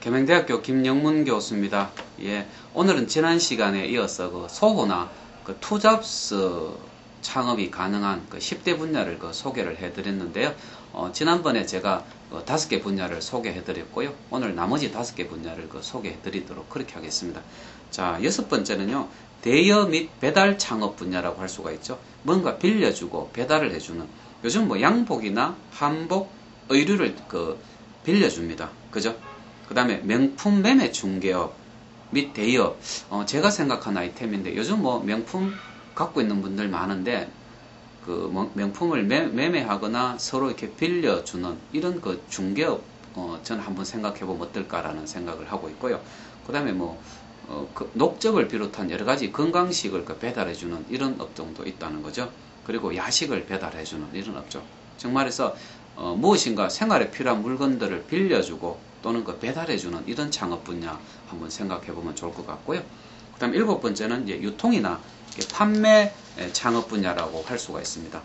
계명대학교 김영문 교수입니다. 예, 오늘은 지난 시간에 이어서 그 소호나 그 투잡스 창업이 가능한 그 10대 분야를 그 소개를 해드렸는데요. 어, 지난번에 제가 그 다섯 개 분야를 소개해드렸고요. 오늘 나머지 다섯 개 분야를 그 소개해드리도록 그렇게 하겠습니다. 자, 여섯 번째는요. 대여 및 배달 창업 분야라고 할 수가 있죠. 뭔가 빌려주고 배달을 해주는 요즘 뭐 양복이나 한복, 의류를 그 빌려줍니다. 그죠? 그 다음에 명품 매매 중개업 및 대여 어, 제가 생각한 아이템인데 요즘 뭐 명품 갖고 있는 분들 많은데 그뭐 명품을 매, 매매하거나 서로 이렇게 빌려주는 이런 그 중개업 어, 저는 한번 생각해 보면 어떨까라는 생각을 하고 있고요. 그 다음에 뭐 어, 그 녹즙을 비롯한 여러 가지 건강식을 그 배달해주는 이런 업종도 있다는 거죠. 그리고 야식을 배달해주는 이런 업종. 정말해서 어, 무엇인가 생활에 필요한 물건들을 빌려주고 또는 그 배달해주는 이런 창업 분야 한번 생각해 보면 좋을 것 같고요. 그 다음 일곱 번째는 유통이나 판매 창업 분야라고 할 수가 있습니다.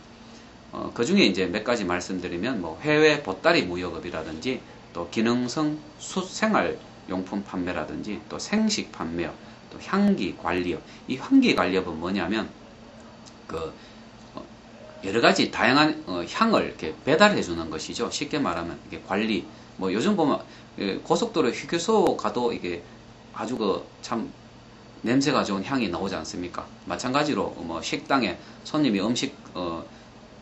어, 그 중에 이제 몇 가지 말씀드리면 뭐 해외 보따리 무역업이라든지 또 기능성 수 생활 용품 판매라든지 또 생식 판매업, 또 향기 관리업. 이 향기 관리업은 뭐냐면 그 어, 여러 가지 다양한 어, 향을 이렇게 배달해 주는 것이죠. 쉽게 말하면 이게 관리. 뭐 요즘 보면 예, 고속도로 휴게소 가도 이게 아주 그 참 냄새가 좋은 향이 나오지 않습니까? 마찬가지로 뭐 식당에 손님이 음식 어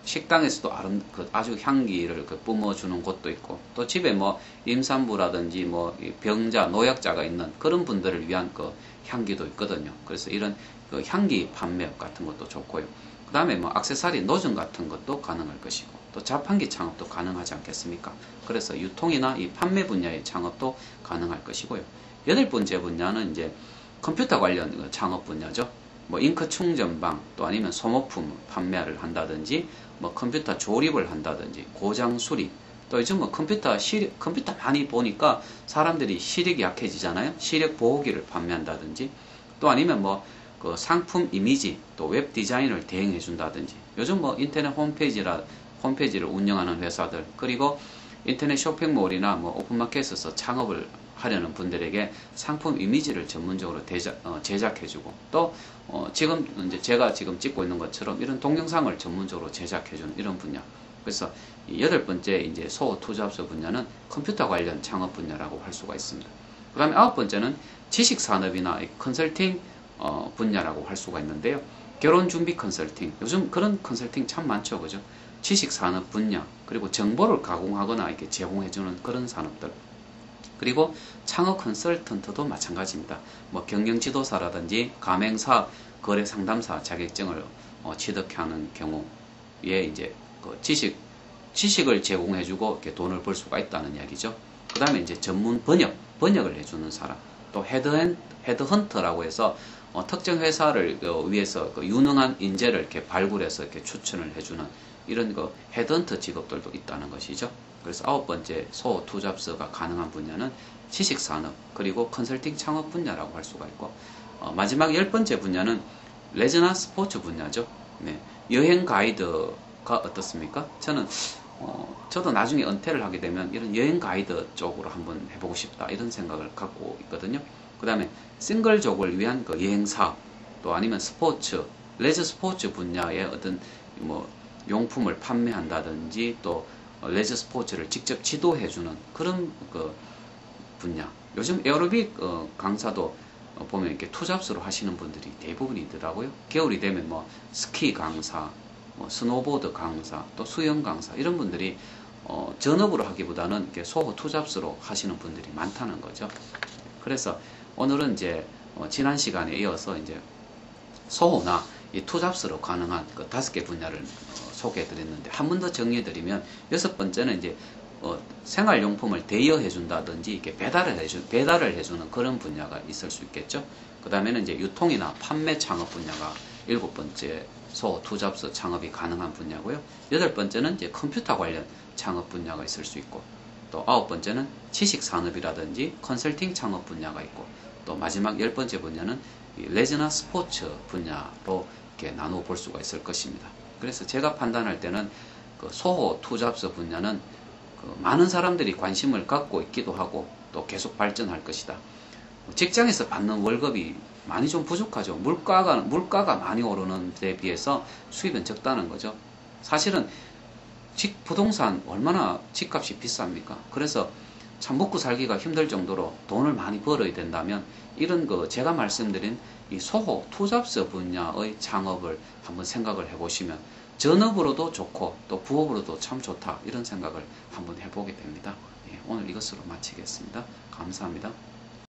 식당에서도 아름, 그 아주 향기를 그 뿜어주는 곳도 있고 또 집에 뭐 임산부라든지 뭐 병자 노약자가 있는 그런 분들을 위한 그 향기도 있거든요. 그래서 이런 그 향기 판매 같은 것도 좋고요. 그 다음에 뭐 악세사리 노즐 같은 것도 가능할 것이고 또 자판기 창업도 가능하지 않겠습니까? 그래서 유통이나 이 판매 분야의 창업도 가능할 것이고요. 여덟 번째 분야는 이제 컴퓨터 관련 그 창업 분야죠. 뭐 잉크 충전방 또 아니면 소모품 판매를 한다든지 뭐 컴퓨터 조립을 한다든지 고장 수리 또 요즘 뭐 컴퓨터 시력 컴퓨터 많이 보니까 사람들이 시력이 약해지잖아요. 시력 보호기를 판매한다든지 또 아니면 뭐 그 상품 이미지 또 웹 디자인을 대행해 준다든지 요즘 뭐 인터넷 홈페이지라 홈페이지를 운영하는 회사들 그리고 인터넷 쇼핑몰이나 뭐 오픈마켓에서 창업을 하려는 분들에게 상품 이미지를 전문적으로 대작, 어, 제작해주고 또 어, 지금 이제 제가 지금 찍고 있는 것처럼 이런 동영상을 전문적으로 제작해주는 이런 분야. 그래서 여덟 번째 이제 소호 투자업소 분야는 컴퓨터 관련 창업 분야라고 할 수가 있습니다. 그 다음에 아홉 번째는 지식 산업이나 컨설팅 어, 분야라고 할 수가 있는데요. 결혼 준비 컨설팅. 요즘 그런 컨설팅 참 많죠. 그죠? 지식 산업 분야, 그리고 정보를 가공하거나 이렇게 제공해주는 그런 산업들. 그리고 창업 컨설턴트도 마찬가지입니다. 뭐 경영 지도사라든지 가맹사, 거래 상담사 자격증을 어, 취득하는 경우에 이제 그 지식 지식을 제공해주고 이렇게 돈을 벌 수가 있다는 이야기죠. 그 다음에 이제 전문 번역, 번역을 해주는 사람, 또 헤드앤 헤드헌터라고 해서 어, 특정 회사를 어, 위해서 그 유능한 인재를 이렇게 발굴해서 이렇게 추천을 해주는 이런 그 헤드헌터 직업들도 있다는 것이죠. 그래서 아홉 번째 소 투잡서가 가능한 분야는 지식 산업 그리고 컨설팅 창업 분야라고 할 수가 있고 어, 마지막 열 번째 분야는 레저나 스포츠 분야죠. 네, 여행 가이드가 어떻습니까? 저는 어, 저도 나중에 은퇴를 하게 되면 이런 여행 가이드 쪽으로 한번 해보고 싶다 이런 생각을 갖고 있거든요. 그 다음에 싱글족을 위한 그 여행 사업 또 아니면 스포츠 레저 스포츠 분야의 어떤 뭐 용품을 판매한다든지 또 레저 스포츠를 직접 지도해주는 그런 그 분야. 요즘 에어로빅 어, 강사도 보면 이렇게 투잡스로 하시는 분들이 대부분이더라고요. 겨울이 되면 뭐 스키 강사, 뭐 스노보드 강사, 또 수영 강사 이런 분들이 어, 전업으로 하기보다는 이렇게 소호 투잡스로 하시는 분들이 많다는 거죠. 그래서 오늘은 이제 어, 지난 시간에 이어서 이제 소호나 이 투잡스로 가능한 그 다섯 개 분야를 어, 소개해 드렸는데 한 번 더 정리해 드리면 여섯 번째는 이제 어, 생활용품을 대여해 준다든지 이렇게 배달을 해주 배달을 해주는 그런 분야가 있을 수 있겠죠. 그 다음에는 이제 유통이나 판매 창업 분야가 일곱 번째 소 투잡스 창업이 가능한 분야고요. 여덟 번째는 이제 컴퓨터 관련 창업 분야가 있을 수 있고 또 아홉 번째는 지식 산업이라든지 컨설팅 창업 분야가 있고 또 마지막 열 번째 분야는 레저나 스포츠 분야로 이렇게 나누어 볼 수가 있을 것입니다. 그래서 제가 판단할 때는 그 소호 투잡스 분야는 그 많은 사람들이 관심을 갖고 있기도 하고 또 계속 발전할 것이다. 직장에서 받는 월급이 많이 좀 부족하죠. 물가가 물가가 많이 오르는 데 비해서 수입은 적다는 거죠. 사실은 직 부동산 얼마나 집값이 비쌉니까? 그래서 참 먹고 살기가 힘들 정도로 돈을 많이 벌어야 된다면 이런 거 제가 말씀드린 이 소호 투잡스 분야의 창업을 한번 생각을 해보시면 전업으로도 좋고 또 부업으로도 참 좋다 이런 생각을 한번 해보게 됩니다. 예, 오늘 이것으로 마치겠습니다. 감사합니다.